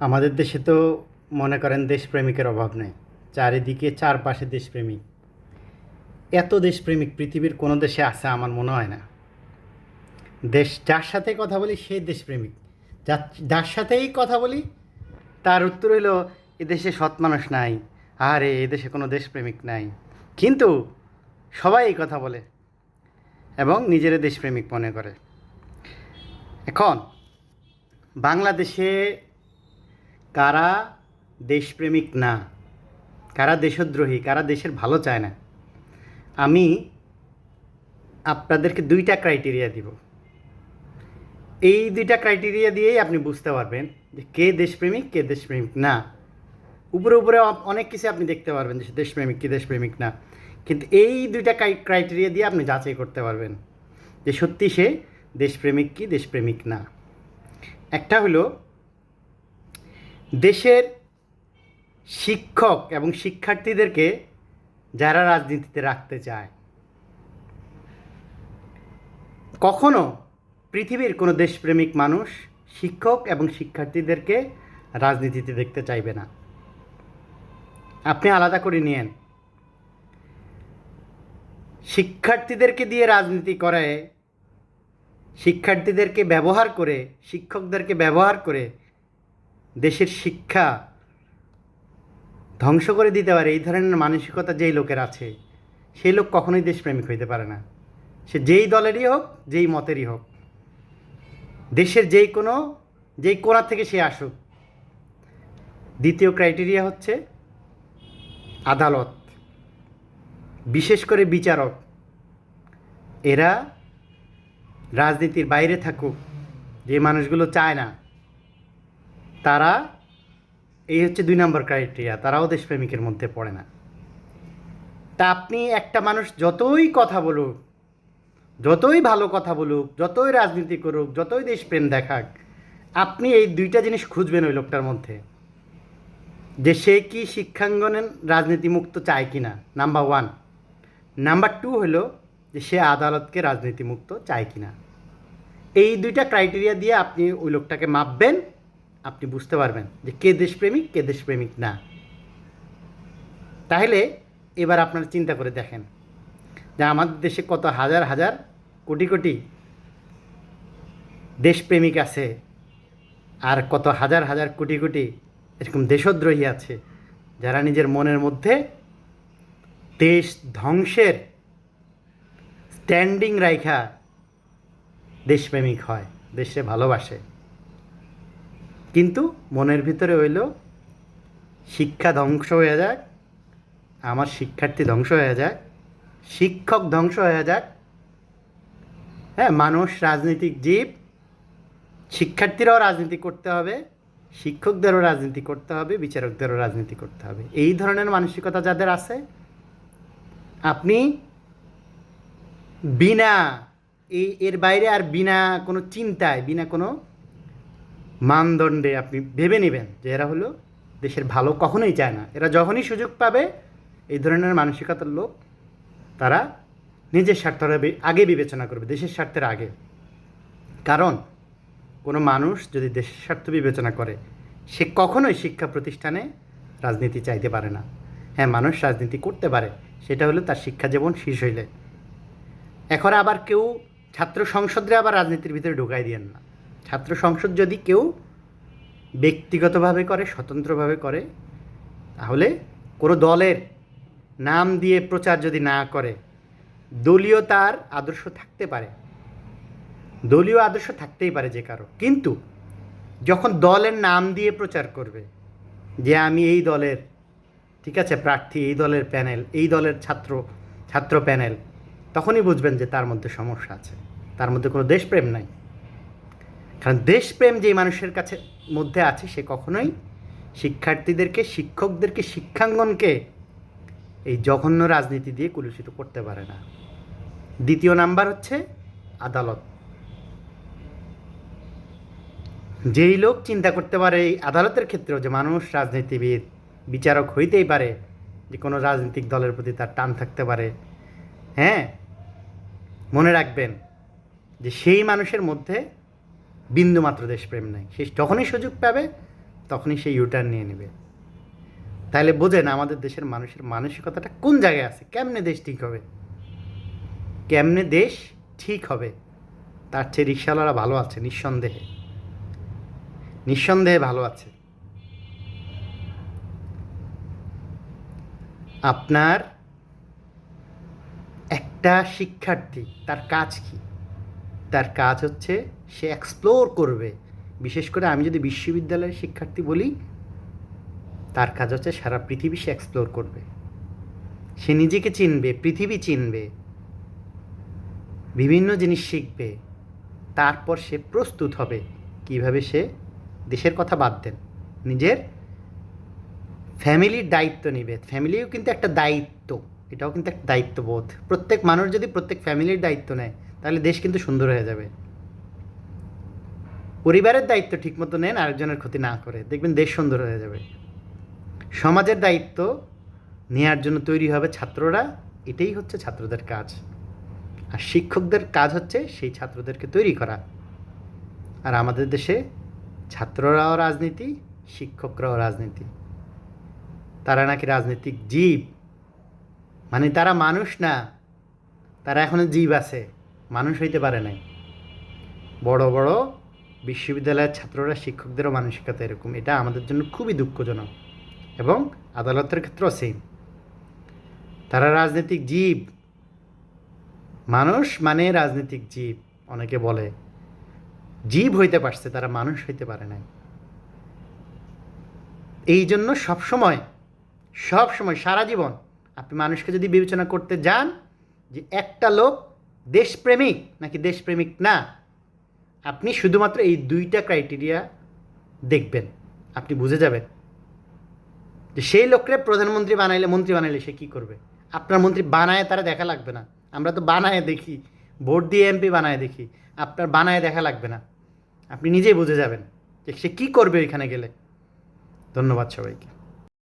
আমাদের দেশে তো মনে করেন দেশপ্রেমিকের অভাব নেই। চারিদিকে চারপাশে দেশপ্রেমিক। এত দেশপ্রেমিক পৃথিবীর কোনো দেশে আছে আমার মনে হয় না। দেশ যার সাথে কথা বলি সে দেশপ্রেমিক। যার যার সাথেই কথা বলি তার উত্তর হইল এদেশে সৎ মানুষ নাই। আরে এদেশে কোনো দেশপ্রেমিক নাই। কিন্তু সবাই এই কথা বলে এবং নিজেরা দেশপ্রেমিক মনে করে। এখন বাংলাদেশে কারা দেশপ্রেমিক না? কারা দেশদ্রোহী? কারা দেশের ভালো চায় না? আমি আপনাদেরকে দুইটা ক্রাইটেরিয়া দিব। এই দুইটা ক্রাইটেরিয়া দিয়েই আপনি বুঝতে পারবেন যে কে দেশপ্রেমিক কে দেশপ্রেমিক না। উপরে উপরে অনেক কিছু আপনি দেখতে পারবেন যে দেশপ্রেমিক, কি দেশপ্রেমিক না। কিন্তু এই দুইটা ক্রাইটেরিয়া দিয়ে আপনি যাচাই করতে পারবেন যে সত্যি সে দেশপ্রেমিক, কি দেশপ্রেমিক না। একটা হলো দেশের শিক্ষক এবং শিক্ষার্থীদেরকে যারা রাজনীতিতে রাখতে চায়, কখনো পৃথিবীর কোনো দেশপ্রেমিক মানুষ শিক্ষক এবং শিক্ষার্থীদেরকে রাজনীতিতে দেখতে চাইবে না। আপনি আলাদা করে নিয়েন। শিক্ষার্থীদেরকে দিয়ে রাজনীতি করায় শিক্ষার্থীদেরকে ব্যবহার করে, শিক্ষকদেরকে ব্যবহার করে দেশের শিক্ষা ধ্বংস করে দিতে পারে, এই ধরনের মানসিকতা যেই লোকের আছে, সেই লোক কখনোই দেশপ্রেমিক হইতে পারে না। সে যেই দলেরই হোক, যেই মতেরই হোক, দেশের যেই কোনো, যেই কোণা থেকে সে আসুক, দ্বিতীয় ক্রাইটেরিয়া হচ্ছে আদালত, বিশেষ করে বিচারক। এরা রাজনীতির বাইরে থাকুক, যে মানুষগুলো চায় না তারা এই হচ্ছে দুই নম্বর ক্রাইটেরিয়া তারাও দেশপ্রেমিকের মধ্যে পড়ে না। তা আপনি একটা মানুষ যতই কথা বলুক, যতই ভালো কথা বলুক, যতই রাজনীতি করুক, যতই দেশপ্রেম দেখাক, আপনি এই দুইটা জিনিস খুঁজবেন ওই লোকটার মধ্যে। যে সে কি শিক্ষাঙ্গনের রাজনীতিমুক্ত চায় কি না নাম্বার ওয়ান নাম্বার টু হলো যে সে আদালতকে রাজনীতিমুক্ত চায় কি না এই দুইটা ক্রাইটেরিয়া দিয়ে আপনি ওই লোকটাকে মাপবেন আপনি বুঝতে পারবেন যে কে দেশপ্রেমিক কে দেশপ্রেমিক না। তাহলে এবার আপনারা চিন্তা করে দেখেন যে আমাদের দেশে কত হাজার হাজার, কোটি কোটি দেশপ্রেমিক আছে আর কত হাজার হাজার, কোটি কোটি এরকম দেশদ্রোহী আছে যারা নিজের মনের মধ্যে দেশ ধ্বংসের স্ট্যান্ডিং রাইখা দেশপ্রেমিক হয় দেশে ভালোবাসে। কিন্তু মনের ভিতরে হইল, শিক্ষা ধ্বংস হয়ে যাক, আমার শিক্ষার্থী ধ্বংস হয়ে যাক, শিক্ষক ধ্বংস হয়ে যাক। হ্যাঁ মানুষ, রাজনৈতিক জীব, শিক্ষার্থীরাও রাজনীতি করতে হবে, শিক্ষকদেরও রাজনীতি করতে হবে, বিচারকদেরও রাজনীতি করতে হবে। এই ধরনের মানসিকতা যাদের আছে, আপনি বিনা, এই এর বাইরে আর বিনা কোনো চিন্তায়, বিনা কোনো মানদণ্ডে আপনি ভেবে নেবেন যে এরা হলো দেশের ভালো কখনোই চায় না। এরা যখনই সুযোগ পাবে, এই ধরনের মানসিকতার লোক তারা নিজের স্বার্থের আগে বিবেচনা করবে, দেশের স্বার্থের আগে। কারণ কোনো মানুষ যদি দেশের স্বার্থ বিবেচনা করে, সে কখনোই শিক্ষা প্রতিষ্ঠানে রাজনীতি চাইতে পারে না। হ্যাঁ মানুষ রাজনীতি করতে পারে, সেটা হলো তার শিক্ষা জীবন শেষ হইলে এখন আবার কেউ ছাত্র সংসদরে আবার রাজনীতির ভিতরে ঢুকাই দিয়েন না। ছাত্র সংসদ যদি কেউ ব্যক্তিগতভাবে করে, স্বতন্ত্রভাবে করে, তাহলে কোনো দলের নাম দিয়ে প্রচার যদি না করে, দলীয় তার আদর্শ থাকতে পারে। দলীয় আদর্শ থাকতেই পারে যে কারও। কিন্তু যখন দলের নাম দিয়ে প্রচার করবে, যে আমি এই দলের, ঠিক আছে, প্রার্থী, এই দলের প্যানেল, এই দলের ছাত্র ছাত্র প্যানেল, তখনই বুঝবেন যে তার মধ্যে সমস্যা আছে। তার মধ্যে কোনো দেশপ্রেম নাই। কারণ দেশপ্রেম যে মানুষের কাছে, মধ্যে আছে, সে কখনোই শিক্ষার্থীদেরকে, শিক্ষকদেরকে, শিক্ষাঙ্গনকে এই জঘন্য রাজনীতি দিয়ে কুলুষিত করতে পারে না। দ্বিতীয় নাম্বার হচ্ছে আদালত। যেই লোক চিন্তা করতে পারে এই আদালতের ক্ষেত্রেও যে মানুষ, রাজনীতিবিদ, বিচারক হইতেই পারে, যে কোনো রাজনৈতিক দলের প্রতি তার টান থাকতে পারে হ্যাঁ? মনে রাখবেন যে সেই মানুষের মধ্যে বিন্দুমাত্র দেশপ্রেম নাই। সে যখনই সুযোগ পাবে, তখনই সে ইউটার্ন নিয়ে নেবে। তাহলে বোঝেন আমাদের দেশের মানুষের মানসিকতাটা কোন জায়গায় আছে? কেমনে দেশ ঠিক হবে? কেমনে দেশ ঠিক হবে? তার চেয়ে রিক্সাওয়ালারা ভালো আছে, নিঃসন্দেহে। নিঃসন্দেহে ভালো আছে। আপনার একটা শিক্ষার্থী, তার কাজ কি? তার কাজ হচ্ছে সে এক্সপ্লোর করবে। বিশেষ করে আমি যদি বিশ্ববিদ্যালয়ের শিক্ষার্থী বলি, তার কাজ হচ্ছে সারা পৃথিবী সে এক্সপ্লোর করবে। সে নিজেকে চিনবে, পৃথিবী চিনবে, বিভিন্ন জিনিস শিখবে, তারপর সে প্রস্তুত হবে কীভাবে সে দেশের কথা বাদ দেন। নিজের ফ্যামিলির দায়িত্ব নেবে। ফ্যামিলিও কিন্তু একটা দায়িত্ব, এটাও কিন্তু একটা দায়িত্ববোধ। প্রত্যেক মানুষ যদি প্রত্যেক ফ্যামিলির দায়িত্ব নেয় তাহলে দেশ কিন্তু সুন্দর হয়ে যাবে। পরিবারের দায়িত্ব ঠিকমতো নেন, আরেকজনের ক্ষতি না করে। দেখবেন দেশ সুন্দর হয়ে যাবে। সমাজের দায়িত্ব নেওয়ার জন্য তৈরি হবে ছাত্ররা। এটাই হচ্ছে ছাত্রদের কাজ। আর শিক্ষকদের কাজ হচ্ছে সেই ছাত্রদেরকে তৈরি করা। আর আমাদের দেশে ছাত্ররাও রাজনীতি, শিক্ষকরাও রাজনীতি। তারা নাকি রাজনৈতিক জীব। মানে তারা মানুষ না, তারা এখনও জীব আছে। মানুষ হইতে পারে নাই। বড় বড় বিশ্ববিদ্যালয়ের ছাত্ররা শিক্ষকদেরও মানসিকতা এরকম। এটা আমাদের জন্য খুবই দুঃখজনক এবং আদালতের ক্ষেত্রেও সেম তারা রাজনৈতিক জীব। মানুষ মানে রাজনৈতিক জীব, অনেকে বলে। জীব হইতে পারছে, তারা মানুষ হইতে পারে নাই। এই জন্য সবসময় সব সময় সারা জীবন আপনি মানুষকে যদি বিবেচনা করতে যান যে একটা লোক দেশপ্রেমিক নাকি দেশপ্রেমিক না, আপনি শুধুমাত্র এই দুইটা ক্রাইটেরিয়া দেখবেন, আপনি বুঝে যাবেন। যে সেই লোককে প্রধানমন্ত্রী বানাইলে, মন্ত্রী বানাইলে সে কী করবে? আপনার মন্ত্রী বানায় তারা দেখা লাগবে না। আমরা তো বানায় দেখি, ভোট দিয়ে এমপি বানায় দেখি, আপনার বানায় দেখা লাগবে না। আপনি নিজেই বুঝে যাবেন যে সে কী করবে ওইখানে গেলে। ধন্যবাদ সবাইকে।